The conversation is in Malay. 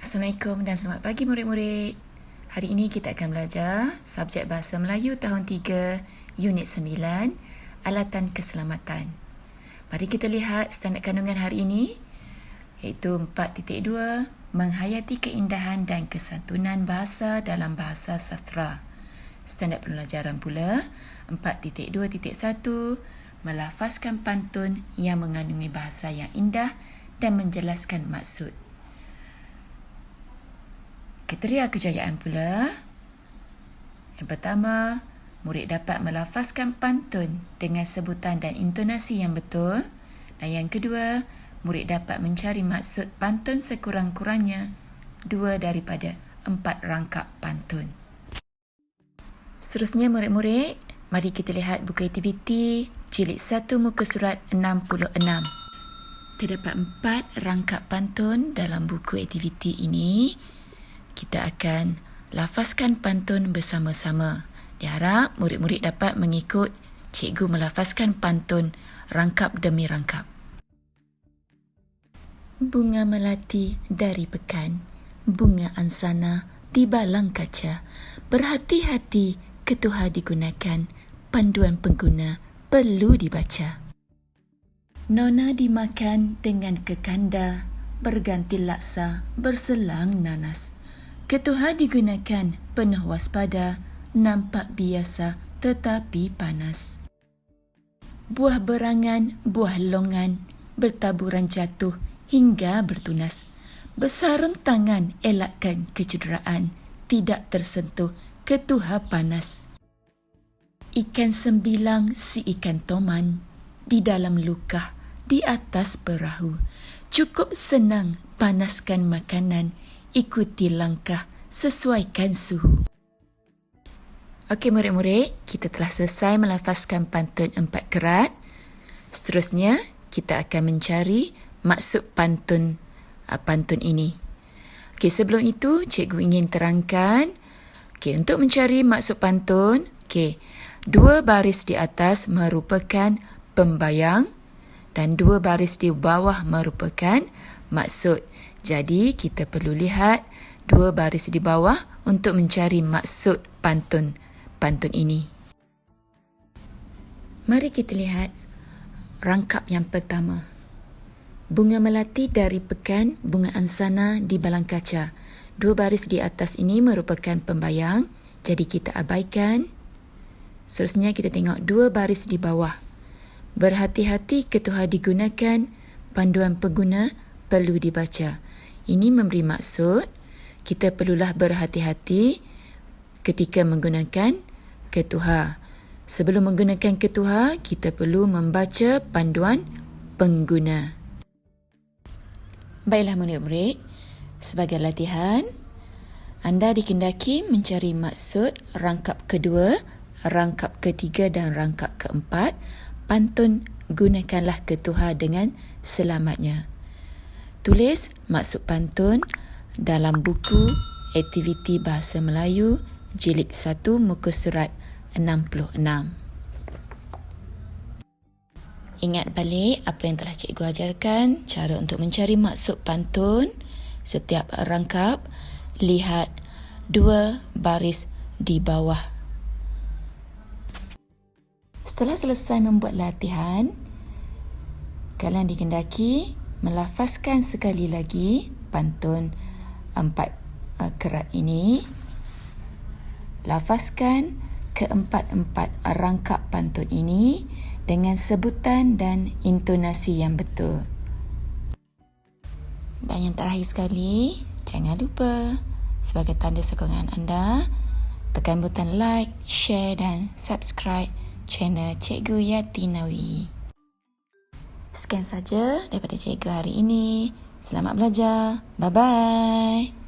Assalamualaikum dan selamat pagi murid-murid. Hari ini kita akan belajar subjek Bahasa Melayu tahun 3, unit 9, Alatan Keselamatan. Mari kita lihat standard kandungan hari ini iaitu 4.2, menghayati keindahan dan kesantunan bahasa dalam bahasa sastra. Standard pembelajaran pula 4.2.1, melafazkan pantun yang mengandungi bahasa yang indah dan menjelaskan maksud. Kriteria kejayaan pula. Yang pertama, murid dapat melafazkan pantun dengan sebutan dan intonasi yang betul. Dan yang kedua, murid dapat mencari maksud pantun sekurang-kurangnya dua daripada empat rangkap pantun. Seterusnya murid-murid, mari kita lihat buku aktiviti jilid 1 muka surat 66. Terdapat empat rangkap pantun dalam buku aktiviti ini kita akan lafazkan pantun bersama-sama. Diharap murid-murid dapat mengikut cikgu melafazkan pantun rangkap demi rangkap. Bunga melati dari pekan, bunga ansana di balang kaca. Berhati-hati ketuha digunakan, panduan pengguna perlu dibaca. Nona dimakan dengan kekanda, berganti laksa, berselang nanas. Ketuha digunakan penuh waspada, nampak biasa tetapi panas. Buah berangan, buah longan, bertaburan jatuh hingga bertunas. Besar rentangan elakkan kecederaan, tidak tersentuh ketuha panas. Ikan sembilang si ikan toman, di dalam luka, di atas perahu. Cukup senang panaskan makanan, ikuti langkah, sesuaikan suhu. Okey murid-murid, kita telah selesai melafazkan pantun empat kerat. Seterusnya, kita akan mencari maksud pantun uh, pantun ini. Okey, sebelum itu cikgu ingin terangkan okey untuk mencari maksud pantun, okey, dua baris di atas merupakan pembayang dan dua baris di bawah merupakan maksud. Jadi kita perlu lihat dua baris di bawah untuk mencari maksud pantun pantun ini. Mari kita lihat rangkap yang pertama. Bunga melati dari pekan bunga ansana di balang kaca. Dua baris di atas ini merupakan pembayang, jadi kita abaikan. Seterusnya kita tengok dua baris di bawah. Berhati-hati ketuha digunakan, panduan pengguna perlu dibaca. Ini memberi maksud kita perlulah berhati-hati ketika menggunakan ketuha. Sebelum menggunakan ketuha, kita perlu membaca panduan pengguna. Baiklah murid-murid, sebagai latihan, anda dikendaki mencari maksud rangkap kedua, rangkap ketiga dan rangkap keempat. Pantun gunakanlah ketuha dengan selamatnya. Tulis maksud pantun dalam buku Aktiviti Bahasa Melayu Jilid 1 Muka Surat 66. Ingat balik apa yang telah cikgu ajarkan, cara untuk mencari maksud pantun. Setiap rangkap, lihat dua baris di bawah. Setelah selesai membuat latihan, kalian dikendaki melafazkan sekali lagi pantun empat uh, kerat ini. Lafazkan keempat-empat rangkap pantun ini dengan sebutan dan intonasi yang betul. Dan yang terakhir sekali, jangan lupa sebagai tanda sokongan anda, tekan butang like, share dan subscribe channel Cikgu Yati Nawi. Sekian saja daripada cikgu hari ini. Selamat belajar. Bye-bye.